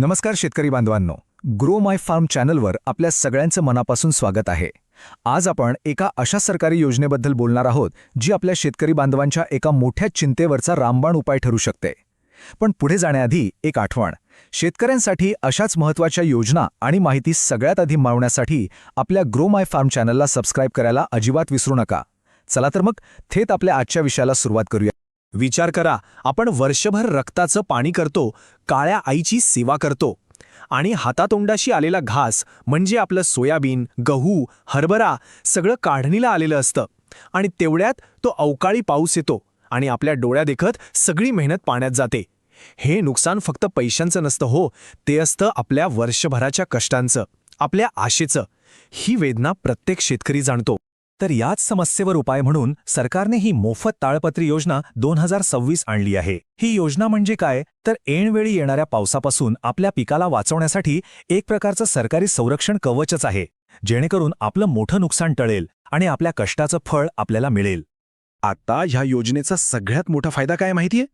नमस्कार शेतकरी बांधवांनो. ग्रो माय फार्म चॅनलवर आपल्या सगळ्यांचं मनापासून स्वागत आहे. आज आपण एका अशा सरकारी योजनेबद्दल बोलणार आहोत जी आपल्या शेतकरी बांधवांच्या एका मोठ्या चिंतेवरचा रामबाण उपाय ठरू शकते. पण पुढे जाण्याआधी एक आठवण. शेतकऱ्यांसाठी अशाच महत्त्वाच्या योजना आणि माहिती सगळ्यात आधी मिळवण्यासाठी आपल्या ग्रो माय फार्म चॅनलला सबस्क्राईब करायला अजिबात विसरू नका. चला तर मग थेट आपल्या आजच्या विषयाला सुरुवात करूया. विचार करा आपण वर्षभर रक्ताचं पाणी करतो काळ्या आईची सेवा करतो. आणि हातातोंडाशी आलेला घास म्हणजे आपलं सोयाबीन गहू हरभरा सगळं काढणीला आलेलं असतं. आणि तेवढ्यात तो अवकाळी पाऊस येतो आणि आपल्या डोळ्यादेखत सगळी मेहनत पाण्यात जाते. हे नुकसान फक्त पैशांचं नसतं हो ते असतं आपल्या वर्षभराच्या कष्टांचं आपल्या आशेचं. ही वेदना प्रत्येक शेतकरी जाणतो. तर याच समस्येवर उपाय म्हणून सरकारने ही मोफत ताळपत्री योजना दोन हजार सव्वीस आणली आहे. ही योजना म्हणजे काय? तर ऐनवेळी येणाऱ्या पावसापासून आपल्या पिकाला वाचवण्यासाठी एक प्रकारचं सरकारी संरक्षण कवचच आहे जेणेकरून आपलं मोठं नुकसान टळेल आणि आपल्या कष्टाचं फळ आपल्याला मिळेल. आता ह्या योजनेचा सगळ्यात मोठा फायदा काय माहितीये?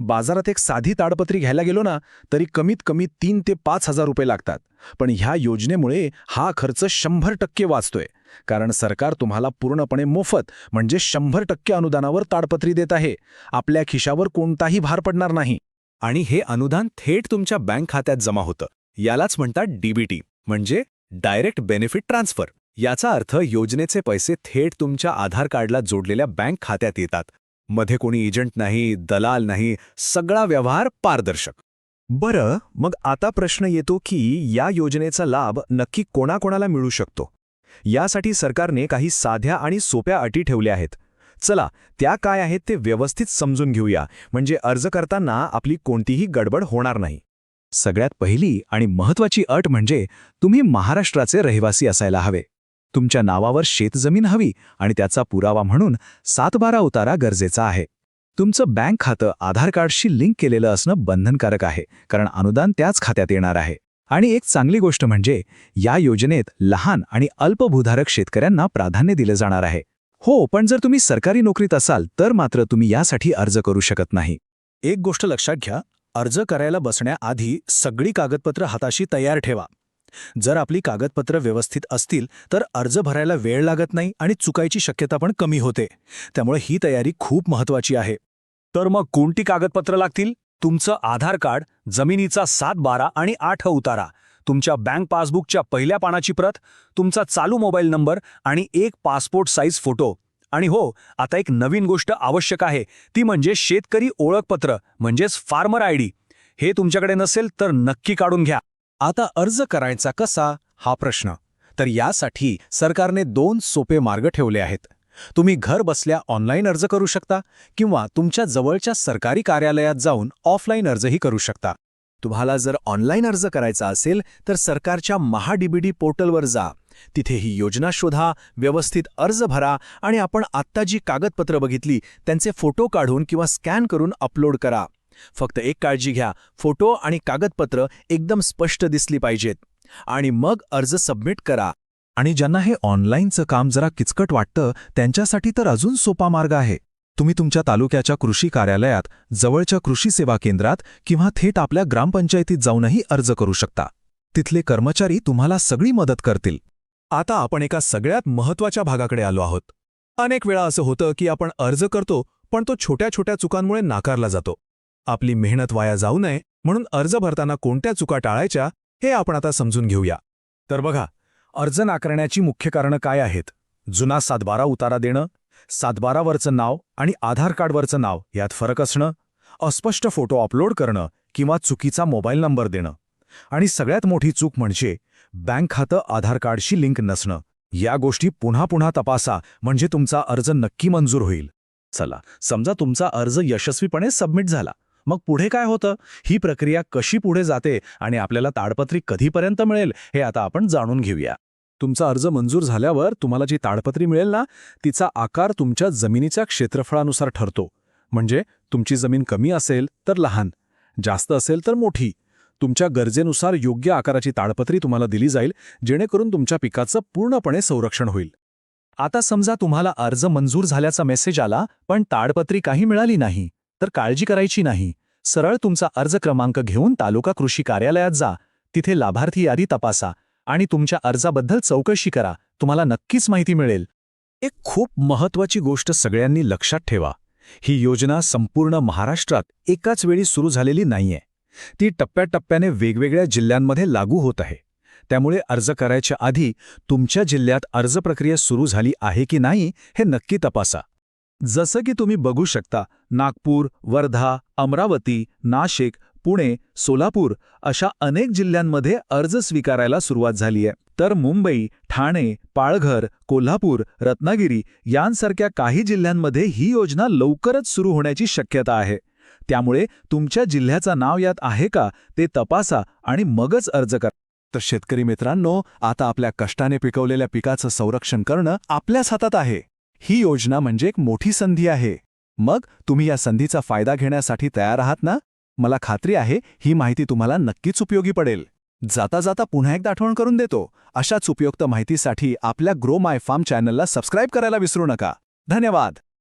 बाजारात एक साधी ताडपत्री घ्यायला गेलो ना तरी कमीत कमी तीन ते पाच हजार रुपये लागतात. पण ह्या योजनेमुळे हा खर्च शंभर टक्के वाचतोय. कारण सरकार तुम्हाला पूर्णपणे मोफत म्हणजे शंभर टक्के अनुदानावर ताडपत्री देत आहे. आपल्या खिशावर कोणताही भार पडणार नाही. आणि हे अनुदान थेट तुमच्या बँक खात्यात जमा होतं. यालाच म्हणतात डीबीटी म्हणजे डायरेक्ट बेनिफिट ट्रान्सफर. याचा अर्थ योजनेचे पैसे थेट तुमच्या आधार कार्डला जोडलेल्या बँक खात्यात येतात. मध्ये कोणी एजंट नाही दलाल नाही सगळा व्यवहार पारदर्शक. बरं मग आता प्रश्न येतो की या योजनेचा लाभ नक्की कोणाकोणाला मिळू शकतो? यासाठी सरकारने काही साध्या आणि सोप्या अटी ठेवल्या आहेत. चला त्या काय आहेत ते व्यवस्थित समजून घेऊया म्हणजे अर्ज करताना आपली कोणतीही गडबड होणार नाही. सगळ्यात पहिली आणि महत्वाची अट म्हणजे तुम्ही महाराष्ट्राचे रहिवासी असायला हवे. तुमच्या नावावर शेतजमीन हवी आणि त्याचा पुरावा म्हणून सातबारा उतारा गरजेचा आहे. तुमचं बँक खातं आधार कार्डशी लिंक केलेलं असणं बंधनकारक आहे कारण अनुदान त्याच खात्यात येणार आहे. आणि एक चांगली गोष्ट म्हणजे या योजनेत लहान आणि अल्पभूधारक शेतकऱ्यांना प्राधान्य दिलं जाणार आहे. हो पण जर तुम्ही सरकारी नोकरीत असाल तर मात्र तुम्ही यासाठी अर्ज करू शकत नाही. एक गोष्ट लक्षात घ्या अर्ज करायला बसण्याआधी सगळी कागदपत्र हाताशी तयार ठेवा. जर आपली कागदपत्र व्यवस्थित असतील तर अर्ज भरायला वेळ लागत नाही आणि चुकायची शक्यता पण कमी होते. त्यामुळे ही तयारी खूप महत्वाची आहे. तर मग कोणती कागदपत्र लागतील? तुमचं आधार कार्ड जमिनीचा सात बारा आणि आठ उतारा तुमच्या बँक पासबुकच्या पहिल्या पानाची प्रत तुमचा चालू मोबाईल नंबर आणि एक पासपोर्ट साईज फोटो. आणि हो आता एक नवीन गोष्ट आवश्यक आहे ती म्हणजे शेतकरी ओळखपत्र म्हणजेच फार्मर आय डी. हे तुमच्याकडे नसेल तर नक्की काढून घ्या. आता अर्ज करायचा कसा हा प्रश्न. तर यासाठी सरकारने दोन सोपे मार्ग ठेवले आहेत. तुम्ही घर बसल्या ऑनलाईन अर्ज करू शकता किंवा तुमच्या जवळच्या सरकारी कार्यालयात जाऊन ऑफलाईन अर्जही करू शकता. तुम्हाला जर ऑनलाईन अर्ज करायचा असेल तर सरकारच्या महाडीबीडी पोर्टलवर जा. तिथे ही योजना शोधा व्यवस्थित अर्ज भरा आणि आपण आत्ता जी कागदपत्र बघितली त्यांचे फोटो काढून किंवा स्कॅन करून अपलोड करा. फक्त एक काळजी घ्या. फोटो आणि कागदपत्र एकदम स्पष्ट दिसली पाहिजेत. आणि मग अर्ज सबमिट करा. आणि ज्यांना हे ऑनलाईनचं काम जरा किचकट वाटतं त्यांच्यासाठी तर अजून सोपा मार्ग आहे. तुम्ही तुमच्या तालुक्याच्या कृषी कार्यालयात जवळच्या कृषी सेवा केंद्रात किंवा थेट आपल्या ग्रामपंचायतीत जाऊनही अर्ज करू शकता. तिथले कर्मचारी तुम्हाला सगळी मदत करतील. आता आपण एका सगळ्यात महत्त्वाच्या भागाकडे आलो आहोत. अनेक वेळा असं होतं की आपण अर्ज करतो पण तो छोट्या छोट्या चुकांमुळे नाकारला जातो. आपली मेहनत वाया जाऊ नये म्हणून अर्ज भरताना कोणत्या चुका टाळायच्या हे आपण आता समजून घेऊया. तर बघा अर्ज नाकारण्याची मुख्य कारणं काय आहेत? जुना सातबारा उतारा देणं सातबारावरचं नाव आणि आधार कार्डवरचं नाव यात फरक असणं अस्पष्ट फोटो अपलोड करणं किंवा चुकीचा मोबाईल नंबर देणं. आणि सगळ्यात मोठी चूक म्हणजे बँक खातं आधार कार्डशी लिंक नसणं. या गोष्टी पुन्हा पुन्हा तपासा म्हणजे तुमचा अर्ज नक्की मंजूर होईल. चला समजा तुमचा अर्ज यशस्वीपणे सबमिट झाला. मग पुढे काय होतं? ही प्रक्रिया कशी पुढे जाते आणि आपल्याला ताडपत्री कधीपर्यंत मिळेल हे आता आपण जाणून घेऊया. तुमचा अर्ज मंजूर झाल्यावर तुम्हाला जी ताडपत्री मिळेल ना तिचा आकार तुमच्या जमिनीच्या क्षेत्रफळानुसार ठरतो. म्हणजे तुमची जमीन कमी असेल तर लहान जास्त असेल तर मोठी. तुमच्या गरजेनुसार योग्य आकाराची ताडपत्री तुम्हाला दिली जाईल जेणेकरून तुमच्या पिकाचं पूर्णपणे संरक्षण होईल. आता समजा तुम्हाला अर्ज मंजूर झाल्याचा मेसेज आला पण ताडपत्री काही मिळाली नाही. तर काळजी करायची नाही. सरळ तुमचा अर्ज क्रमांक घेऊन तालुका कृषी कार्यालयात जा. तिथे लाभार्थी यादी तपासा आणि तुमच्या अर्जाबद्दल चौकशी करा. तुम्हाला नक्कीच माहिती मिळेल. एक खूप महत्वाची गोष्ट सगळ्यांनी लक्षात ठेवा. ही योजना संपूर्ण महाराष्ट्रात एकाच वेळी सुरू झालेली नाहीये. ती टप्प्याटप्प्याने वेगवेगळ्या जिल्ह्यांमध्ये लागू होत आहे. त्यामुळे अर्ज करायच्या आधी तुमच्या जिल्ह्यात अर्ज प्रक्रिया सुरू झाली आहे की नाही हे नक्की तपासा. जसं की तुम्ही बघू शकता नागपूर वर्धा अमरावती नाशिक पुणे सोलापूर अशा अनेक जिल्ह्यांमध्ये अर्ज स्वीकारायला सुरुवात झाली आहे. तर मुंबई ठाणे पाळघर कोल्हापूर रत्नागिरी यांसारख्या काही जिल्ह्यांमध्ये ही योजना लवकरच सुरू होण्याची शक्यता आहे. त्यामुळे तुमच्या जिल्ह्याचं नाव यात आहे का ते तपासा आणि मगच अर्ज करा. तर शेतकरी मित्रांनो आता आपल्या कष्टाने पिकवलेल्या पिकाचं संरक्षण करणं आपल्याच हातात आहे. ही योजना म्हणजे एक मोठी संधी आहे. मग तुम्ही या संधीचा फायदा घेण्यासाठी तयार आहात ना? मला खात्री आहे ही माहिती तुम्हाला नक्कीच उपयोगी पडेल. जाता जाता पुन्हा एकदा आठवण करून देतो. अशाच उपयुक्त माहितीसाठी आपल्या ग्रो माय फार्म चॅनलला सबस्क्राईब करायला विसरू नका. धन्यवाद!